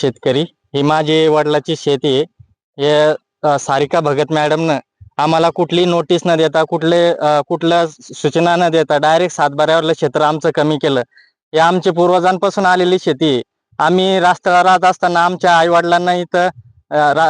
शेतकरी ही माझी वडिलाची शेती आहे. हे सारिका भगत मॅडमनं आम्हाला कुठली नोटीस न देता कुठले कुठल्या सूचना न देता डायरेक्ट सातबाऱ्यावरलं क्षेत्र आमचं कमी केलं. हे आमचे पूर्वजांपासून आलेली शेती आहे. आम्ही रास्त्यावर राहत असताना आमच्या आई वडिलांना इथं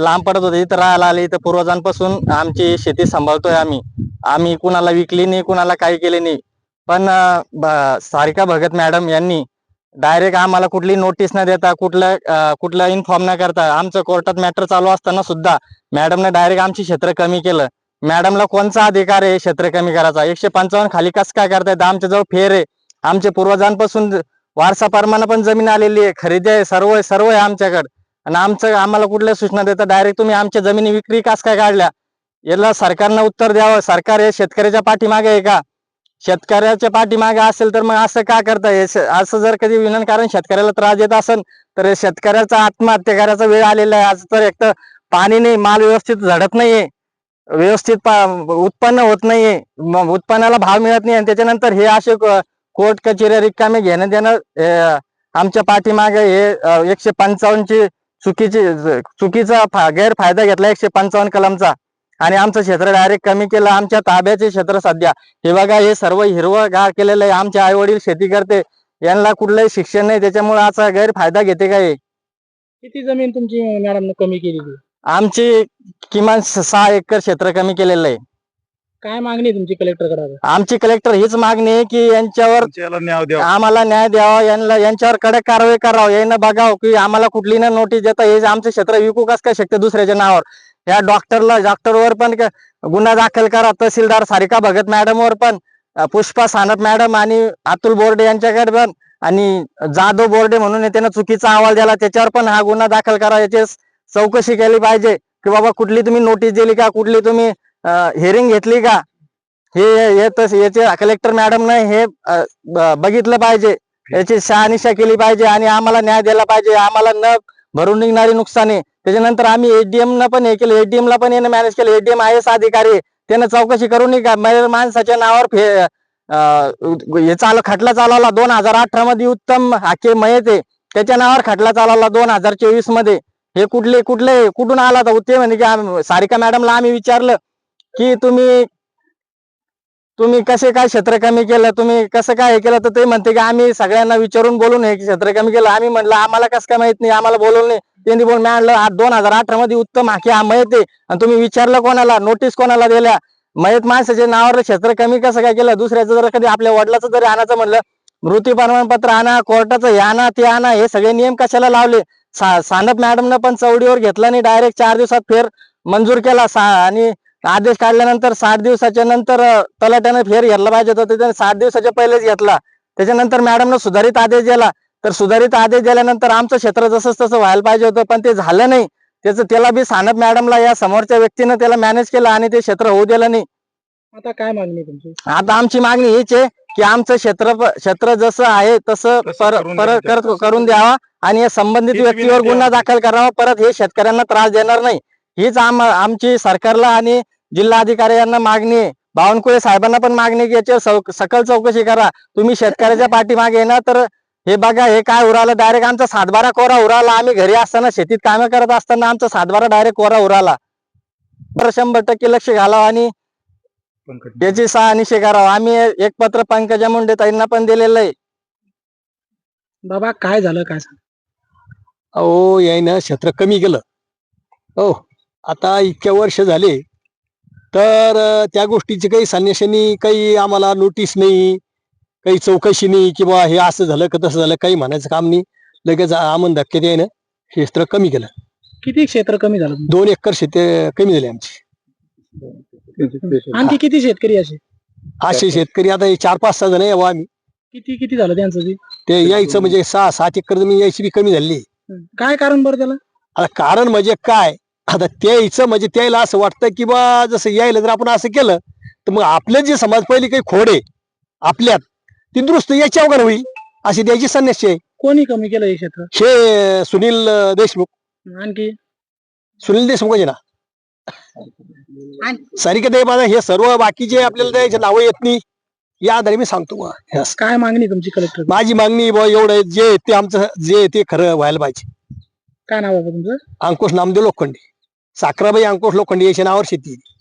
लांब पडत होते इथं राहायला आले इथं पूर्वजांपासून आमची शेती सांभाळतोय आम्ही. आम्ही कुणाला विकली नाही कुणाला काही केले नाही. पण सारिका भगत मॅडम यांनी डायरेक्ट आम्हाला कुठली नोटीस न देता कुठलं कुठला कुठलं इन्फॉर्म न करता आमचं कोर्टात मॅटर चालू असताना सुद्धा मॅडमने डायरेक्ट आमची क्षेत्र कमी केलं. मॅडमला कोणचा अधिकार आहे क्षेत्र कमी करायचा? एकशे पंचावन्न खाली कस काय करताय? आमच्या जवळ फेर आहे. आमच्या पूर्वजांपासून वारसा परमाने पण जमीन आलेली आहे. खरेदी आहे सर्व आहे सर्व आहे आमच्याकडे. आणि आमचं आम्हाला कुठल्या सूचना देता? डायरेक्ट तुम्ही आमच्या जमिनी विक्री कस काय काढल्या? याला सरकारनं उत्तर द्यावं. सरकार हे शेतकऱ्याच्या पाठीमागे आहे का? शेतकऱ्याच्या पाठीमागे असेल तर मग असं का करताय? असं जर कधी विनाकारण शेतकऱ्याला त्रास देत असेल तर शेतकऱ्याचा आत्महत्या करायचा वेळ आलेला आहे. आज तर एक तर पाणी नाही माल व्यवस्थित झडत नाहीये. व्यवस्थित पा- उत्पन्न होत नाहीये. मग उत्पन्नाला भाव मिळत नाही. आणि त्याच्यानंतर हे असे कोर्ट कचेऱ्या रिकामे घेणं देणं आमच्या पाठीमागे हे एकशे पंचावन्नची चुकीची चुकीचा फा- गैरफायदा घेतला एकशे पंचावन्न कलमचा. आणि आमचं क्षेत्र डायरेक्ट कमी केलं. आमच्या ताब्याचे क्षेत्र सध्या. हे बघा हे सर्व हिरवं गार केलेलं आहे. आमचे आई वडील शेती करते. यांना कुठलंही शिक्षण नाही. त्याच्यामुळे असा गैरफायदा घेते काय किती जमीन तुमची मॅडम कमी केलेली? आमची किमान सहा एकर क्षेत्र कमी केलेलं आहे. काय मागणी आहे तुमची कलेक्टरकडे? आमची कलेक्टर हीच मागणी आहे की यांच्यावर आम्हाला न्याय द्यावा. यांना यांच्यावर कडक कारवाई करावं. यांना बघावं की आम्हाला कुठली ना नोटीस देता हे आमचं क्षेत्र विकू कस काय शकते दुसऱ्याच्या नावावर? या डॉक्टरला डॉक्टरवर पण गुन्हा दाखल करा. तहसीलदार सारिका भगत मॅडम वर पण पुष्पा सानप मॅडम आणि अतुल बोर्डे यांच्याकडे पण आणि जाधव बोर्डे म्हणून त्यानं चुकीचा अहवाल दिला. त्याच्यावर पण हा गुन्हा दाखल करा. याची चौकशी केली पाहिजे की बाबा कुठली तुम्ही नोटीस दिली का? कुठली तुम्ही हिअरिंग घेतली का? हे याचे कलेक्टर मॅडम हे बघितलं पाहिजे. याची शहानिशा केली पाहिजे आणि आम्हाला न्याय दिला पाहिजे. आम्हाला न भरून निघणारी नुकसानी त्याच्यानंतर आम्ही एडीएम न पण हे केलं एडीएम ला पण यानं मॅनेज केलं. एडीएम आय एस अधिकारी त्यानं चौकशी करून का माणसाच्या नावावर फे हे चाल खटला चालवला. दोन हजार अठरा मध्ये उत्तम हाके मयते त्याच्या नावावर खटला चालवला दोन हजार चोवीसमध्ये. हे कुठले कुठले कुठून आला होता? ते म्हणे की सारिका मॅडमला आम्ही विचारलं की तुम्ही तुम्ही कसे काय क्षेत्र कमी केलं तुम्ही कसं काय हे केलं तर ते म्हणते की आम्ही सगळ्यांना विचारून बोलून हे क्षेत्र कमी केलं. आम्ही म्हणलं आम्हाला कसं काय माहीत नाही आम्हाला बोलवलं नाही. त्यांनी बोल आणलं दोन हजार अठरा मध्ये उत्तम हाके हा मयत आहे. आणि तुम्ही विचारलं कोणाला नोटीस कोणाला दिल्या? मयत माणसाच्या नावावर क्षेत्र कमी कसं काय केलं? दुसऱ्याचं जर कधी आपल्या वडिलाचं जरी आणायचं म्हणलं मृत्यू प्रमाणपत्र आणा कोर्टाचं हे आणा ते आणा हे सगळे नियम कशाला लावले? सा- सानप मॅडमनं पण चौडीवर घेतला नाही डायरेक्ट चार दिवसात फेर मंजूर केला सा आणि आदेश काढल्यानंतर साठ दिवसाच्या नंतर तलाट्यानं फेर घेतला पाहिजे होता. त्याने साठ दिवसाच्या पहिलेच घेतला. त्याच्यानंतर मॅडमनं सुधारित आदेश दिला. तर सुधारित आदेश दिल्यानंतर आमचं क्षेत्र जसं तसं व्हायला पाहिजे होतं पण ते झालं नाही. त्याचं त्याला बी सानप मॅडमला या समोरच्या व्यक्तीनं त्याला मॅनेज केलं आणि ते क्षेत्र होऊ दिलं नाही. आता काय मागणी तुमची? आता आमची मागणी हीच आहे की आमचं क्षेत्र क्षेत्र जसं आहे तसं तसं पर- करून परत करून द्यावा आणि या संबंधित व्यक्तीवर गुन्हा. दाखल करावा. परत हे शेतकऱ्यांना त्रास देणार नाही. हीच आम आमची सरकारला आणि जिल्हाधिकारी यांना मागणी आहे. बावनकुळे साहेबांना पण मागणी की याच्यावर सौ- सकल चौकशी करा. तुम्ही शेतकऱ्याच्या पाठीमागे ना तर हे बघा हे काय उरालं डायरेक्ट आमचा सातबारा कोरा उराला. आम्ही घरी असताना शेतीत कामे करत असताना आमचा सातबारा डायरेक्ट कोरा उराला. तर शंभर टक्के लक्ष घालावं आणि पंकज. याची शहानिशे करावं. आम्ही एक पत्र पंकजा मुंडे ताईंना पण दिलेलं आहे. बाबा काय झालं काय सांग? अहो यायनं क्षेत्र कमी केलं. हो. आता इतक्या वर्ष झाले तर त्या गोष्टीची काही संन्याशांनी काही आम्हाला नोटीस नाही काही चौकशी नाही किंवा हे असं झालं का तसं झालं काही म्हणायचं काम नाही. लगेच आमन धक्के यायनं क्षेत्र कमी केलं. किती क्षेत्र कमी झालं? दोन एकर शेती कमी झाली आमची. आणखी किती शेतकरी असे? असे शेतकरी आता हे चार पाच सहा जण यावं आम्ही. किती किती झालं त्यांचं ते यायचं म्हणजे सहा सात एकर जमीन यायची बी कमी झाली. काय कारण बरं त्याला? आता कारण म्हणजे काय? आता त्याचं म्हणजे त्याला असं वाटतं की बा जसं यायला जर आपण असं केलं तर मग आपलं जे समाज पहिली काही खोड आहे आपल्यात ती दुरुस्त याची अवघड होईल अशी द्यायची संन्यासी आहे. कोणी कमी केलं हे क्षेत्र? हे सुनील देशमुख. आणखी? सुनील देशमुख आहे ना? सारिका ते माझा हे सर्व बाकीचे आपल्याला त्याचे नावं येत नाही या आधारे मी सांगतो बुवा. हे असं. काय मागणी तुमची कलेक्टर माझी मागणी बुवा एवढं आहे, जे आहे ते आमचं जे आहे ते खरं व्हायला पाहिजे. काय नाव तुमचं? अंकुश नामदेव लोखंडे. साखराबाई अंकुश लोखंडे याच्या नावावर शेती आहे.